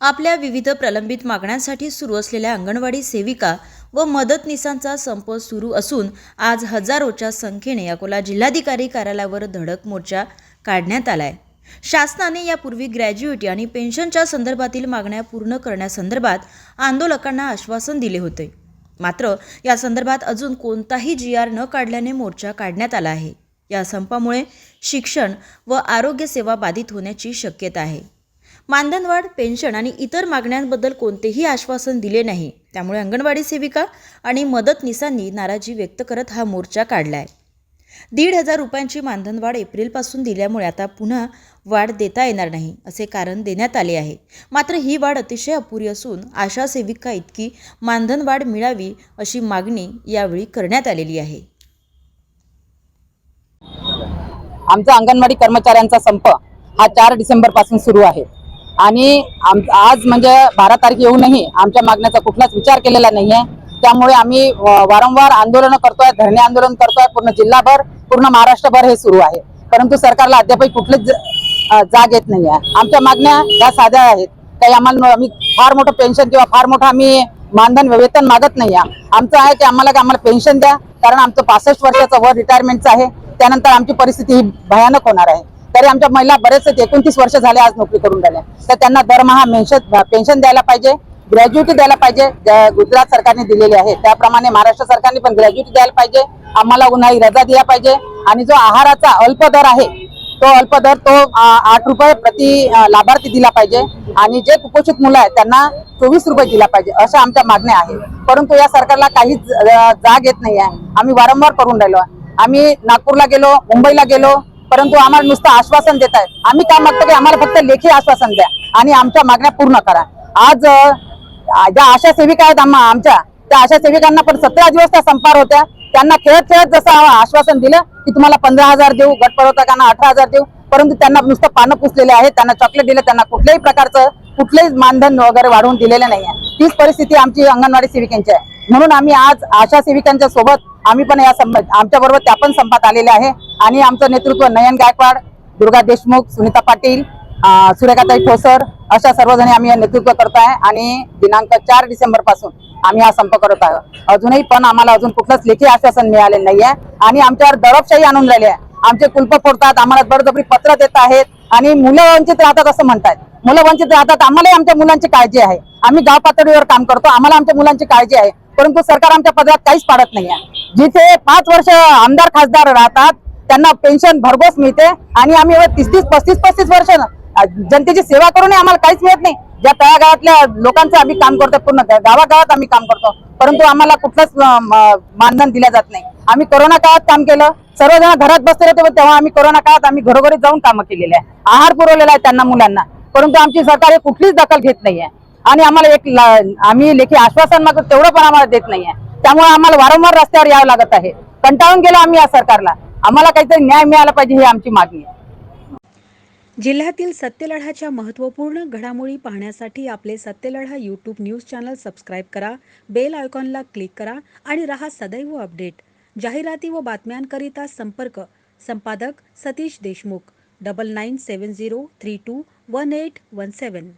आपल्या विविध प्रलंबित मागण्यांसाठी सुरू असलेल्या अंगणवाडी सेविका व मदतनीसांचा संप सुरू असून आज हजारोच्या संख्येने अकोला जिल्हाधिकारी कार्यालयावर धडक मोर्चा काढण्यात आलाय. शासनाने यापूर्वी ग्रॅज्युएटी आणि पेन्शनच्या संदर्भातील मागण्या पूर्ण करण्यासंदर्भात आंदोलकांना आश्वासन दिले होते. मात्र या संदर्भात अजून कोणताही जी आर न काढल्याने मोर्चा काढण्यात आला आहे. या संपामुळे शिक्षण व आरोग्य सेवा बाधित होण्याची शक्यता आहे. मानधनवाढ पेन्शन आणि इतर मागण्यांबद्दल कोणतेही आश्वासन दिले नाही. त्यामुळे अंगणवाडी सेविका आणि मदतनीसांनी नाराजी व्यक्त करत हा मोर्चा काढला आहे दीड हजार रुपयांची मानधनवाढ एप्रिलपासून दिल्यामुळे आता पुन्हा वाढ देता येणार नाही असे कारण देण्यात आले आहे. मात्र ही वाढ अतिशय अपुरी असून आशा सेविका इतकी मानधनवाढ मिळावी अशी मागणी यावेळी करण्यात आलेली आहे. आमचा अंगणवाडी कर्मचाऱ्यांचा संप हा चार डिसेंबरपासून सुरू आहे. आणि आम आज म्हणजे बारा तारीख येऊनही आमच्या मागण्याचा कुठलाच विचार केलेला नाही आहे त्यामुळे आम्ही वारंवार आंदोलनं करतोय धरणे आंदोलन करतोय पूर्ण जिल्हाभर पूर्ण महाराष्ट्रभर हे सुरू आहे. परंतु सरकारला अद्यापही कुठलीच जाग येत नाही आहे आमच्या मागण्या ह्या साध्या आहेत काही आम्हाला आम्ही फार मोठं पेन्शन किंवा फार मोठं आम्ही मानधन वेतन मागत नाही आहे आमचं आहे की आम्हाला की आम्हाला पेन्शन द्या कारण आमचं पासष्ट वर्षाचं वर रिटायरमेंटचं आहे. त्यानंतर आमची परिस्थिती ही भयानक होणार आहे. तरी आमच्या महिला बरेचसे एकोणतीस वर्ष झाले आज नोकरी करून राहिल्या. तर त्यांना दरमहा मेन्शन पेन्शन द्यायला पाहिजे ग्रॅज्युएटी द्यायला पाहिजे गुजरात सरकारने दिलेली आहे. त्याप्रमाणे महाराष्ट्र सरकारने पण ग्रॅज्युएटी द्यायला पाहिजे. आम्हाला उन्हाळी रजा दिला पाहिजे. आणि जो आहाराचा अल्प दर आहे तो अल्प दर तो आठ रुपये प्रति लाभार्थी दिला पाहिजे. आणि जे कुपोषित मुलं आहेत त्यांना चोवीस रुपये दिला पाहिजे अशा आमच्या मागण्या आहेत. परंतु या सरकारला काहीच जाग येत नाही आहे. आम्ही वारंवार करून राहिलो आहे. आम्ही नागपूरला गेलो मुंबईला गेलो परंतु आम्हाला नुसतं आश्वासन देत आहे आम्ही काय मागतो की आम्हाला फक्त लेखी आश्वासन द्या आणि आमच्या मागण्या पूर्ण करा. आज ज्या आशा सेविका आहेत आमच्या त्या आशा सेविकांना पण सतरा दिवस त्या संपार होत्या. त्यांना खेळत खेळत जसं आश्वासन दिलं की तुम्हाला पंधरा हजार देऊ गट अठरा हजार देऊ. परंतु त्यांना नुसतं पानं पुसलेले आहेत त्यांना चॉकलेट दिलं त्यांना कुठल्याही प्रकारचं कुठलेही मानधन वगैरे वाढवून दिलेलं नाही आहे तीच परिस्थिती आमची अंगणवाडी सेविकांची आहे. म्हणून आम्ही आज आशा सेविकांच्या सोबत आम्ही पण या संप आमच्या बरोबर त्या पण संपात आलेल्या आहे. आणि आमचं नेतृत्व नयन गायकवाड दुर्गा देशमुख सुनीता पाटील अं, सुरेखाताई ठोसर अशा सर्वजणी आम्ही या नेतृत्व करत आहे आणि दिनांक चार डिसेंबरपासून आम्ही हा संप करत आहोत. अजूनही पण आम्हाला अजून कुठलंच लेखी आश्वासन मिळालेलं नाही आहे आणि आमच्यावर दडपशाही आणून राहिली आहे. आमचे कुलप फोडतात आम्हाला बळजबरी पत्र देत आहेत आणि मुलं वंचित राहतात असं म्हणतात मुलं वंचित राहतात आम्हालाही आमच्या मुलांची काळजी आहे. आम्ही गाव पातळीवर काम करतो आम्हाला आमच्या मुलांची काळजी आहे. परंतु सरकार आमच्या पदरात काहीच पाडत नाही आहे जिथे पाच वर्ष आमदार खासदार राहतात त्यांना पेन्शन भरघोस मिळते आणि आम्ही तीस तीस पस्तीस पस्तीस वर्ष जनतेची सेवा करूनही आम्हाला काहीच मिळत नाही. ज्या तळागाळातल्या लोकांचं आम्ही काम करतो पूर्ण गावागावात आम्ही काम करतो. परंतु आम्हाला कुठलंच मानधन दिलं जात नाही. आम्ही कोरोना काळात काम केलं. सर्वजण घरात बसले होते तेव्हा आम्ही कोरोना काळात आम्ही घरोघरी जाऊन कामं केलेली आहे. आहार पुरवलेला आहे त्यांना मुलांना. परंतु आमची सरकार हे कुठलीच दखल घेत नाहीये. आणि आम्हाला एक आम्ही लेखी आश्वासन मागतो तेवढं पण आम्हाला देत नाहीये. त्यामुळे आम्हाला वारंवार रस्त्यावर यावं लागत आहे. कंटाळून गेलो आम्ही या सरकारला. आम्हाला काहीतरी न्याय मिळाला पाहिजे ही आमची मागणी आहे. जिल्ह्यातील सत्यलढाच्या महत्त्वपूर्ण घडामोडी पाहण्यासाठी आपले Satyaladha YouTube news channel subscribe करा बेल आयकॉनला क्लिक करा आणि रहा सदैव अपडेट जाहिराती व बातम्यांकरिता संपर्क. संपादक Satish Deshmukh. Double nine seven zero three two one eight one seven